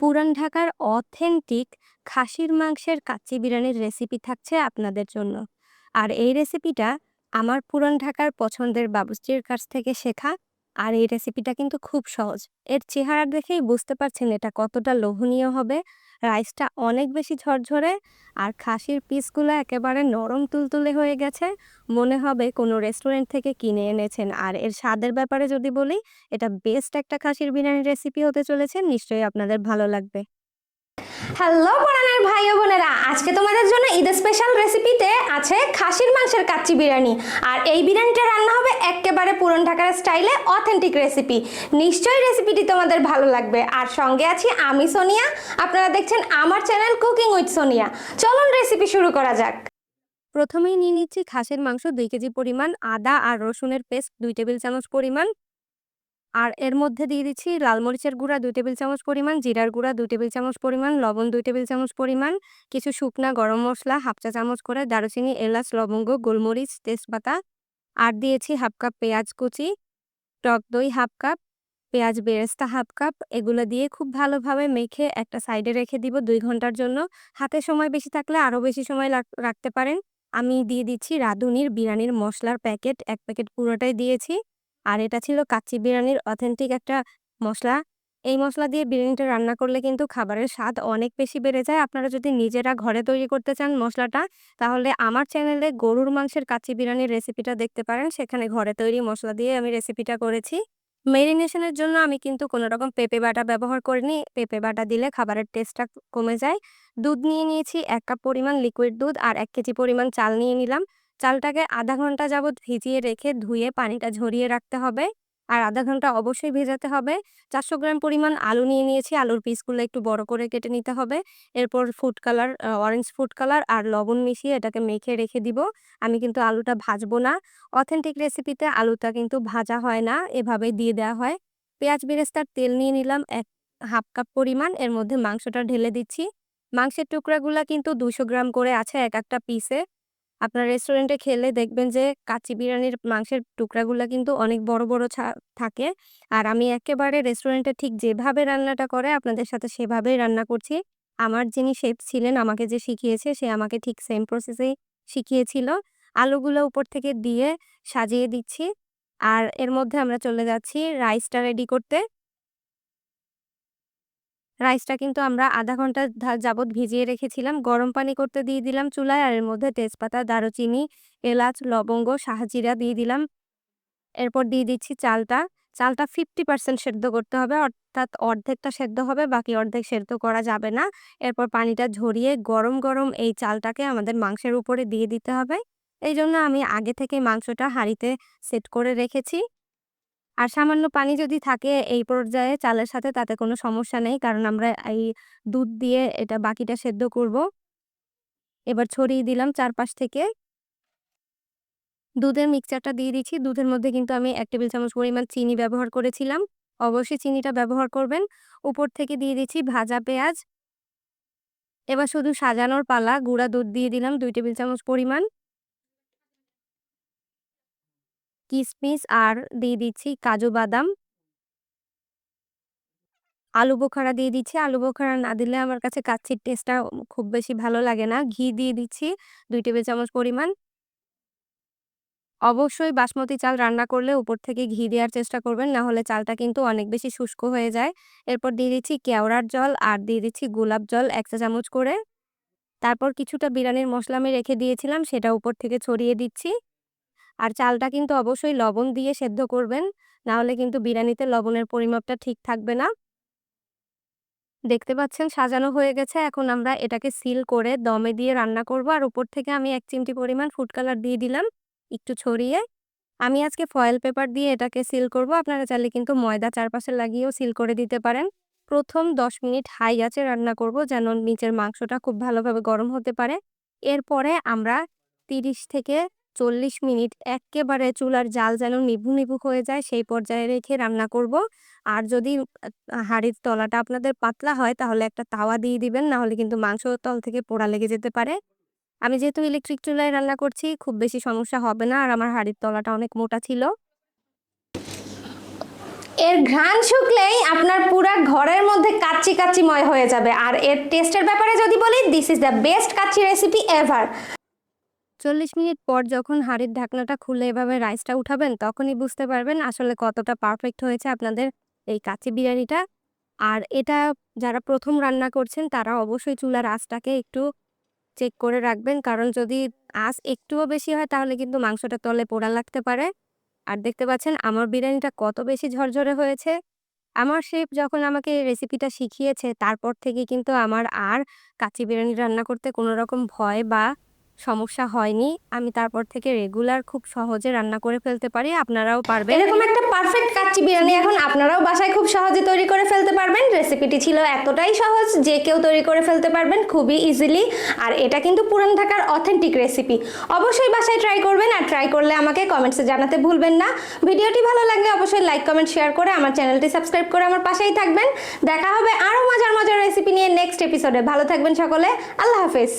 পুরান ঢাকার অথেন্টিক খাসির মাংসের কাচ্চি বিরিয়ানির রেসিপি থাকছে আপনাদের জন্য। আর এই রেসিপিটা আমার পুরান ঢাকার পছন্দের বাবুশ্রীর কাছ থেকে শেখা। আর এই রেসিপিটা কিন্তু খুব সহজ। এর চেহারা দেখেই বুঝতে পারছেন এটা কতটা লোভনীয় হবে। রাইসটা অনেক বেশি ঝরঝরে আর খাসির পিসগুলো একেবারে নরম তুলতুলে হয়ে গেছে। মনে হবে কোনো রেস্টুরেন্ট থেকে কিনে এনেছেন। আর এর স্বাদের ব্যাপারে যদি বলি, এটা বেস্ট একটা খাসির বিরিয়ানির রেসিপি হতে চলেছে। নিশ্চয়ই আপনাদের ভালো লাগবে। হ্যালো পরানের ভাই বোনেরা আজকে তোমাদের জন্য ঈদের স্পেশাল আছে খাসির মাংসের কাচ্চি বিরিয়ানি। আর এই বিরিয়ানিটা রান্না হবে একেবারে পুরন ঢাকার স্টাইলে অথেন্টিক রেসিপি নিশ্চয়ই রেসিপিটি তোমাদের ভালো লাগবে। আর সঙ্গে আছি আমি সোনিয়া। আপনারা দেখছেন আমার চ্যানেল কুকিং উইথ সোনিয়া চলুন রেসিপি শুরু করা যাক। প্রথমেই নিয়ে নিচ্ছি খাসির মাংস দুই কেজি পরিমাণ আদা আর রসুনের পেস্ট দুই টেবিল চামচ পরিমাণ আর এর মধ্যে দিয়ে দিচ্ছি লাল মরিচের গুঁড়া দুই টেবিল চামচ পরিমাণ, জিরার গুঁড়া দুই টেবিল চামচ পরিমাণ, লবণ দুই টেবিল চামচ পরিমাণ, কিছু শুকনা গরম মশলা হাফ চা চামচ করে, দারুচিনি, এলাচ, লবঙ্গ, গোলমরিচ, তেজপাতা আর দিয়েছি হাফ কাপ পেঁয়াজ কুচি, টক দই হাফ কাপ, পেঁয়াজ বেরেস্তা হাফ কাপ। এগুলো দিয়ে খুব ভালোভাবে মেখে একটা সাইডে রেখে দিব দুই ঘণ্টার জন্য। হাতে সময় বেশি থাকলে আরও বেশি সময় রাখতে পারেন। আমি দিয়ে দিচ্ছি রাঁধুনির বিরিয়ানির মশলার প্যাকেট, এক প্যাকেট পুরোটাই দিয়েছি। আর এটা ছিল কাচ্চি বিরিয়ানির অথেন্টিক একটা মশলা এই মশলা দিয়ে বিরিয়ানিটা রান্না করলে কিন্তু খাবারের স্বাদ অনেক বেশি বেড়ে যায়। আপনারা যদি নিজেরা ঘরে তৈরি করতে চান মশলাটা তাহলে আমার চ্যানেলে গরুর মাংসের কাচ্চি বিরিয়ানির রেসিপিটা দেখতে পারেন। সেখানে ঘরে তৈরি মশলা দিয়ে আমি রেসিপিটা করেছি। মেরিনেশনের জন্য আমি কিন্তু কোনো রকম পেঁপে বাটা ব্যবহার করিনি। পেঁপে বাটা দিলে খাবারের টেস্টটা কমে যায়। দুধ নিয়ে নিয়েছি এক কাপ পরিমাণ লিকুইড দুধ আর এক কেজি পরিমাণ চাল নিয়ে নিলাম। চালটাকে আধা ঘণ্টা যাবৎ ভিজিয়ে রেখে ধুয়ে পানিটা ঝরিয়ে রাখতে হবে। আর আধা ঘণ্টা অবশ্যই ভেজাতে হবে। চারশো গ্রাম পরিমাণ আলু নিয়ে নিয়েছি। আলুর পিসগুলো একটু বড় করে কেটে নিতে হবে। এরপর food colour orange food colour আর লবণ মিশিয়ে এটাকে মেখে রেখে দিব। আমি কিন্তু আলুটা ভাজবো না। অথেন্টিক রেসিপিতে আলুটা কিন্তু ভাজা হয় না। এভাবে দিয়ে দেওয়া হয়। পেঁয়াজ বেরেস্তার তেল নিয়ে নিলাম এক হাফ কাপ পরিমাণ। এর মধ্যে মাংসটা ঢেলে দিচ্ছি। মাংসের টুকরাগুলা কিন্তু দুশো গ্রাম করে আছে এক একটা পিসে আপনার রেস্টুরেন্টে খেলে দেখবেন যে, কাচ্চি বিরিয়ানির মাংসের টুকরাগুলো কিন্তু অনেক বড় বড় থাকে। আর আমি একেবারে রেস্টুরেন্টে ঠিক যেভাবে রান্নাটা করে, আপনাদের সাথে সেভাবেই রান্না করছি। আমার যিনি শেফ ছিলেন, আমাকে যে শিখিয়েছে, সে আমাকে ঠিক সেম প্রসেসেই শিখিয়েছিল। আলুগুলো উপর থেকে দিয়ে সাজিয়ে দিচ্ছি। আর এর মধ্যে আমরা চলে যাচ্ছি রাইসটা রেডি করতে। রাইসটা কিন্তু আমরা আধা ঘণ্টা যাবৎ ভিজিয়ে রেখেছিলাম। গরম পানি করতে দিয়ে দিলাম চুলায় আর এর মধ্যে তেজপাতা, দারুচিনি, এলাচ, লবঙ্গ, শাহজিরা দিয়ে দিলাম। এরপর দিয়ে দিচ্ছি চালটা। চালটা ফিফটি পার্সেন্ট সেদ্ধ করতে হবে, অর্থাৎ অর্ধেকটা সেদ্ধ হবে, বাকি অর্ধেক সেদ্ধ করা যাবে না। এরপর পানিটা ঝরিয়ে গরম গরম এই চালটাকে আমাদের মাংসের উপরে দিয়ে দিতে হবে। এই জন্য আমি আগে থেকে মাংসটা হাঁড়িতে সেট করে রেখেছি। আর সামান্য পানি যদি থাকে এই পর্যায়ে চালের সাথে, তাতে কোনো সমস্যা নেই। কারণ আমরা এই দুধ দিয়ে এটা বাকিটা সেদ্ধ করব। এবার ছড়িয়ে দিলাম চারপাশ থেকে। দুধের মিক্সচারটা দিয়ে দিচ্ছি। দুধের মধ্যে কিন্তু আমি এক টেবিল চামচ পরিমাণ চিনি ব্যবহার করেছিলাম। অবশ্যই চিনিটা ব্যবহার করবেন। উপর থেকে দিয়ে দিচ্ছি ভাজা পেঁয়াজ। এবার শুধু সাজানোর পালা, গুঁড়া দুধ দিয়ে দিলাম দুই টেবিল চামচ পরিমাণ। কিশমিশ আর দিয়ে দিচ্ছি কাজু বাদাম। আলু বোখারা দিয়ে দিচ্ছি। আলু বোখারা না দিলে আমার কাছে কাচ্ছির টেস্টটা খুব বেশি ভালো লাগে না। ঘি দিয়ে দিচ্ছি দুই টেবিল চামচ পরিমাণ। অবশ্যই বাসমতি চাল রান্না করলে উপর থেকে ঘি দেওয়ার চেষ্টা করবেন, না হলে চালটা কিন্তু অনেক বেশি শুষ্ক হয়ে যায়। এরপর দিয়ে দিচ্ছি কেওড়ার জল আর দিয়ে দিচ্ছি গোলাপ জল এক চা চামচ করে। তারপর কিছুটা বিরিয়ানির মশলা আমি রেখে দিয়েছিলাম, সেটা উপর থেকে ছড়িয়ে দিচ্ছি। আর চালটা কিন্তু অবশ্যই লবণ দিয়ে সেদ্ধ করবেন। না হলে কিন্তু বিরিয়ানিতে লবণের পরিমাপটা ঠিক থাকবে না। দেখতে পাচ্ছেন সাজানো হয়ে গেছে। এখন আমরা এটাকে সিল করে দমে দিয়ে রান্না করব। আর উপর থেকে আমি এক চিমটি পরিমাণ ফুড কালার দিয়ে দিলাম একটু ছড়িয়ে। আমি আজকে ফয়েল পেপার দিয়ে এটাকে সিল করব। আপনারা চাইলে কিন্তু ময়দা চারপাশে লাগিয়েও সিল করে দিতে পারেন। প্রথম দশ মিনিট হাই আছে রান্না করব যেন নিচের মাংসটা খুব ভালোভাবে গরম হতে পারে। এরপরে আমরা তিরিশ থেকে চল্লিশ মিনিট একেবারে চুলার জাল যেন নিভু নিভু হয়ে যায়, সেই পর্যায়ে রেখে রান্না করব। আর যদি হাঁড়ির তলাটা আপনাদের পাতলা হয়, তাহলে একটা তাওয়া দিয়ে দিবেন না হলে কিন্তু মাংস তল থেকে পোড়া লেগে যেতে পারে। আমি যেহেতু ইলেকট্রিক চুলায় রান্না করছি, খুব বেশি সমস্যা হবে না। আর আমার হাঁড়ির তলাটা অনেক মোটা ছিল। এর ঘ্রাণ শুকলেই আপনার পুরা ঘরের মধ্যে কাচ্চি কাচ্চিময় হয়ে যাবে। আর এর টেস্টের ব্যাপারে যদি বলি this is the best kacchi recipe ever চল্লিশ মিনিট পর যখন হাঁড়ির ঢাকনাটা খুলে এভাবে রাইসটা উঠাবেন, তখনই বুঝতে পারবেন আসলে কতটা পারফেক্ট হয়েছে আপনাদের এই কাচ্চি বিরিয়ানিটা। আর এটা যারা প্রথম রান্না করছেন, তারা অবশ্যই চুলার আঁচটাকে একটু চেক করে রাখবেন। কারণ যদি আঁচ একটুও বেশি হয়, তাহলে কিন্তু মাংসটা তলে পোড়া লাগতে পারে। আর দেখতে পাচ্ছেন, আমার বিরিয়ানিটা কত বেশি ঝরঝরে হয়েছে। আমার শেফ যখন আমাকে রেসিপিটা শিখিয়েছে, তারপর থেকে কিন্তু আমার আর কাচ্চি বিরিয়ানি রান্না করতে কোনো রকম ভয় বা সমস্যা হয়নি। আমি তারপর থেকে রেগুলার খুব সহজে রান্না করে ফেলতে পারি। আপনারাও পারবেন। এরকম একটা পারফেক্ট কাচ্চি বিরিয়ানি এখন আপনারাও বাসায় খুব সহজে তৈরি করে ফেলতে পারবেন। রেসিপিটি ছিল এতটাই সহজ যে কেউ তৈরি করে ফেলতে পারবেন খুবই ইজিলি আর এটা কিন্তু পুরান ঢাকার অথেন্টিক রেসিপি অবশ্যই বাসায় ট্রাই করবেন আর ট্রাই করলে আমাকে কমেন্টসে জানাতে ভুলবেন না। ভিডিওটি ভালো লাগলে অবশ্যই লাইক কমেন্ট শেয়ার করে আমার চ্যানেলটি সাবস্ক্রাইব করে আমার পাশেই থাকবেন। দেখা হবে আরও মজার মজার রেসিপি নিয়ে নেক্সট এপিসোডে ভালো থাকবেন সকলে। আল্লাহ হাফেজ।